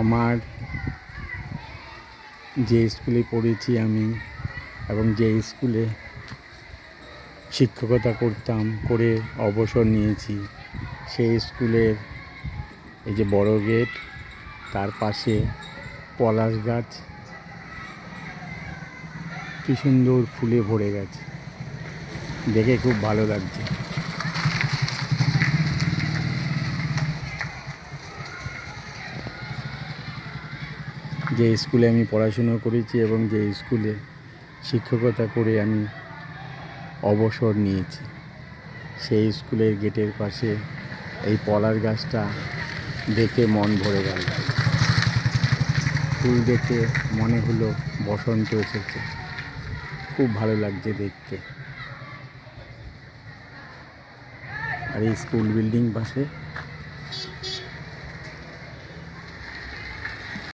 আমার যে স্কুলে পড়েছি আমি এবং যে স্কুলে শিক্ষকতা করতাম, করে অবসর নিয়েছি, সেই স্কুলের এই যে বড় গেট, তার পাশে পলাশ গাছ, কি সুন্দর ফুলে ভরে গেছে। দেখে খুব ভালো লাগছে। যে স্কুলে আমি পড়াশুনো করেছি এবং যে স্কুলে শিক্ষকতা করে আমি অবসর নিয়েছি। সেই স্কুলের গেটের পাশে এই পলার গাছটা দেখে মন ভরে গেল। ফুল দেখে মনে হলো বসন্ত এসেছে। খুব ভালো লাগছে দেখতে। আর এই স্কুল বিল্ডিং পাশে